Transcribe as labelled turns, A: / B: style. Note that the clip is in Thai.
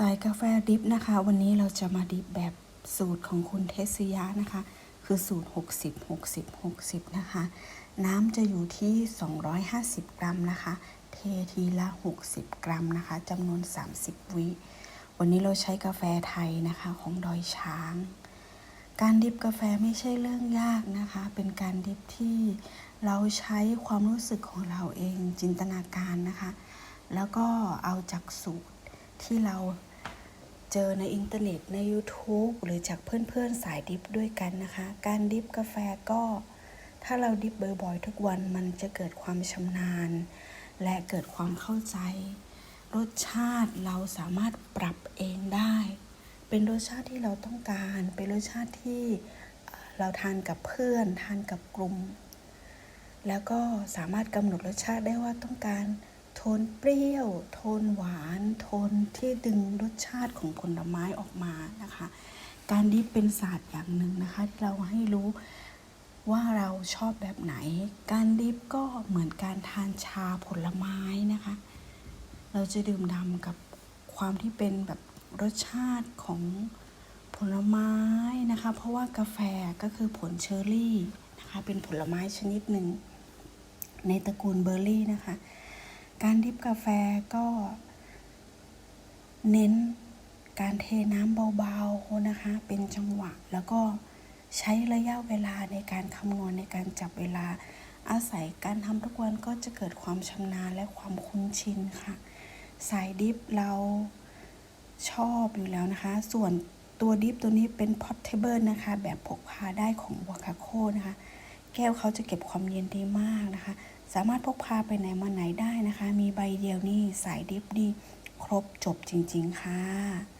A: สายกาแฟดิฟนะคะ วันนี้เราจะมาดิฟแบบสูตรของคุณเทสยานะคะ คือสูตร 60 60 60 นะคะ น้ำจะอยู่ที่ 250 กรัมนะคะ เททีละ 60 กรัมนะคะจำนวน 30 วิ วันนี้เราใช้กาแฟไทยนะคะของดอยช้าง การดิบกาแฟไม่ใช่เรื่องยากนะคะ เป็นการดิบที่เราใช้ความรู้สึกของเราเองจินตนาการนะคะ แล้วก็เอาจากสูตร ที่เราเจอในอินเทอร์เน็ตใน YouTube หรือจากเพื่อนๆสายดิบด้วยกันนะคะ การดิบกาแฟก็ ถ้าเราดิบบ่อยๆทุกวันมันจะเกิดความชำนาญ และเกิดความเข้าใจ รสชาติเราสามารถปรับเองได้ เป็นรสชาติที่เราต้องการ เป็นรสชาติที่เราทานกับเพื่อน ทานกับกลุ่ม แล้วก็สามารถกำหนดรสชาติได้ว่าต้องการ โทนเปรี้ยว โทนหวาน โทนที่ดึงรสชาติของผลไม้ออกมานะคะ การดิฟเป็นศาสตร์อย่างหนึ่งนะคะที่เราให้รู้ว่าเราชอบแบบไหน การดิฟก็เหมือนการทานชาผลไม้นะคะ เราจะดื่มดำกับความที่เป็นแบบรสชาติของผลไม้นะคะ เพราะว่ากาแฟก็คือผลเชอร์รี่นะคะ เป็นผลไม้ชนิดหนึ่งในตระกูลเบอร์รี่นะคะ การดิบกาแฟก็ เน้นการเทน้ำเบาๆนะคะ เป็นจังหวะ แล้วก็ใช้ระยะเวลาในการคำนวณในการจับเวลา อาศัยการทำทุกวันก็จะเกิดความชำนาญและความคุ้นชินค่ะ สายดิฟเราชอบอยู่แล้วนะคะ ส่วนตัวดิฟตัวนี้เป็น portable นะคะ แบบพกพาได้ของวาคาโคนะคะ แก้วเขาจะเก็บความเย็นดีมากนะคะ สามารถพกพาไปไหนมาไหนได้นะคะ มีใบเดียวนี่สายดิฟดี ครบจบจริง ๆ ค่ะ